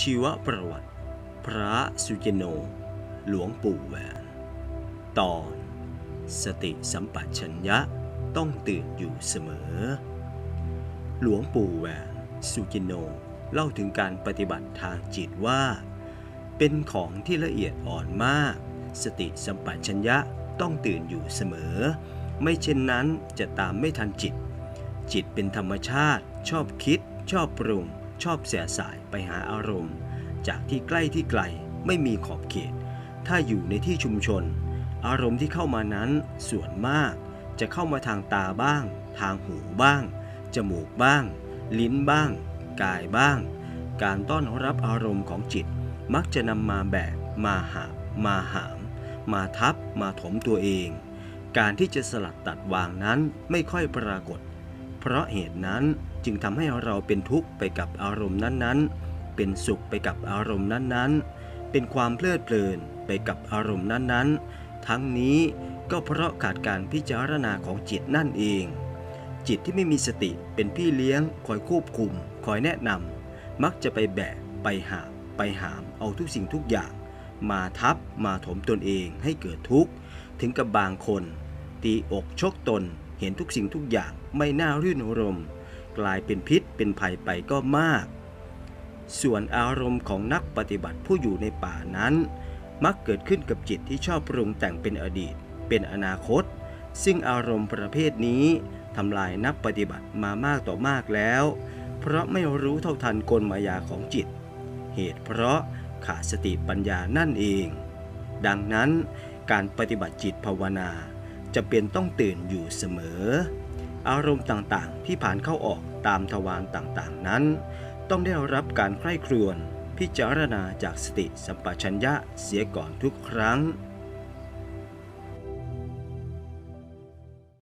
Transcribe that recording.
ชีวประวัติ พระสุเจโน หลวงปู่แหวน ตอน สติสัมปชัญญะต้องตื่นอยู่เสมอ หลวงปู่แหวนสุจิโนเล่าถึงการปฏิบัติทางจิตว่า เป็นของที่ละเอียดอ่อนมาก สติสัมปชัญญะต้องตื่นอยู่เสมอ ไม่เช่นนั้นจะตามไม่ทันจิต จิตเป็นธรรมชาติ ชอบคิด ชอบปรุง ชอบเสียสายไปหาอารมณ์ จากที่ใกล้ที่ไกลไม่มีขอบเขต ถ้าอยู่ในที่ชุมชน อารมณ์ที่เข้ามานั้นส่วนมาก จะเข้ามาทางตาบ้าง ทางหูบ้าง จมูกบ้าง ลิ้นบ้าง กายบ้าง การต้อนรับอารมณ์ของจิต มักจะนำมาแบกมาหาบมาหาม มาทับ มาถมตัวเอง การที่จะสลัดตัดวางนั้นไม่ค่อยปรากฏ เพราะเหตุนั้นจึงทำให้เราเป็นทุกข์ไปกับอารมณ์นั้นๆ เป็นสุขไปกับอารมณ์นั้นๆ เป็นความเพลิดเพลินไปกับอารมณ์นั้นๆ ทั้งนี้ก็เพราะขาดการพิจารณาของจิตนั่นเอง จิตที่ไม่มีสติเป็นพี่เลี้ยงคอยควบคุม คอยแนะนำมักจะไปแบกไปหาไปหามเอาทุกสิ่งทุกอย่าง มาทับมาถมตนเองให้เกิดทุกข์ ถึงกับบางคน ตีอกชกตน เห็นทุกสิ่งทุกอย่างไม่น่ารื่นรม กลายเป็นพิษเป็นภัยไปก็มาก ส่วนอารมณ์ของนักปฏิบัติผู้อยู่ในป่านั้น มักเกิดขึ้นกับจิตที่ชอบปรุงแต่งเป็นอดีต เป็นอนาคต ซึ่งอารมณ์ประเภทนี้ทำลายนักปฏิบัติมามากต่อมากแล้ว เพราะไม่รู้เท่าทันกลมายาของจิต เหตุเพราะขาดสติปัญญานั่นเอง ดังนั้นการปฏิบัติจิตภาวนา จะเป็นต้องตื่นอยู่เสมอ อารมณ์ต่างๆ ที่ผ่านเข้าออกตามทวารต่างๆนั้น ต้องได้รับการใคร่ครวญพิจารณาจากสติสัมปชัญญะเสียก่อนทุกครั้ง